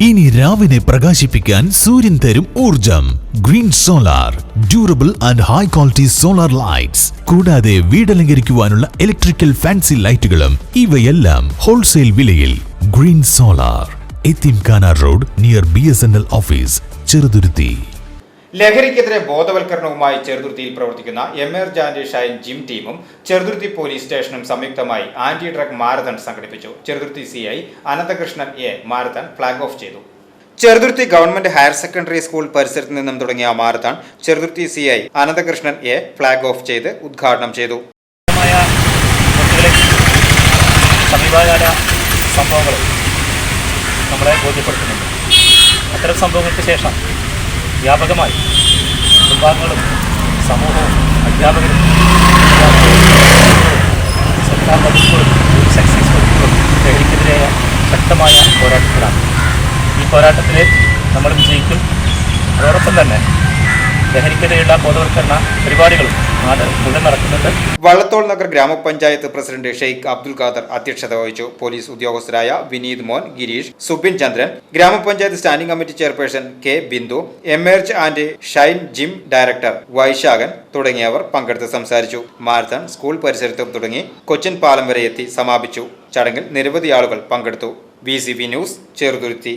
ഇനി രാവിനെ പ്രകാശിപ്പിക്കാൻ സൂര്യൻ തരും ഊർജം green solar durable and high quality solar lights കൂടാതെ വീടലങ്കരിക്കുവാനുള്ള ഇലക്ട്രിക്കൽ ഫാൻസി ലൈറ്റുകളും ഇവയെല്ലാം ഹോൾസെയിൽ വിലയിൽ. Green solar എത്തിംഖാന road near B S N L office Cheruthuruthy. ലഹരിക്കെതിരെ ബോധവൽക്കരണവുമായി ചെറുതുരുത്തിയിൽ പ്രവർത്തിക്കുന്ന എമർജ് ജാൻഡി ഷൈൻ ജിം ടീമും ചെറുതുരുത്തി പോലീസ് സ്റ്റേഷനും സംയുക്തമായി ആന്റി ഡ്രഗ് മാരത്തൺ സംഘടിപ്പിച്ചു. Cheruthuruthy C I Ananthakrishnan A marathon flag off ചെയ്തു. Cheruthuruthy government higher secondary school പരിസരത്ത് നിന്നും തുടങ്ങിയ marathon Cheruthuruthy C I Ananthakrishnan A flag off ചെയ്ത് ഉദ്ഘാടനം ചെയ്തു. സമീപകാല സംഭവങ്ങൾ നമ്മളെ ബോധ്യപ്പെടുത്തുന്നുണ്ട്. അത്തരം സംഭവങ്ങൾക്ക് ശേഷം വ്യാപകമായി. കുടുംബാംഗങ്ങളും സമൂഹവും അധ്യാപകരും സർക്കാർ വകുപ്പുകളും എക്സൈസ് വകുപ്പുകളും ലഹരിക്കെതിരായ ശക്തമായ പോരാട്ടത്തിലാണ്. ഈ പോരാട്ടത്തിൽ നമ്മൾ വിജയിക്കും. അതോടൊപ്പം തന്നെ ലഹരിക്കെതിരെയുള്ള ബോധവൽക്കരണ പരിപാടികളും വള്ളത്തോൾ നഗർ ഗ്രാമപഞ്ചായത്ത് പ്രസിഡന്റ് ഷെയ്ഖ് അബ്ദുൽ ഖാദർ അധ്യക്ഷത വഹിച്ചു. പോലീസ് ഉദ്യോഗസ്ഥരായ വിനീത് മോൻ Girish Subin Chandran grama panchayat standing committee chairperson K Bindu emerge and shine gym director Vaishakhan തുടങ്ങിയവർ പങ്കെടുത്ത് സംസാരിച്ചു. മാരത്തൺ സ്കൂൾ പരിസരത്തും തുടങ്ങി കൊച്ചിൻ പാലം വരെ എത്തി സമാപിച്ചു. ചടങ്ങിൽ നിരവധി ആളുകൾ പങ്കെടുത്തു. B news Cheruthuruthy.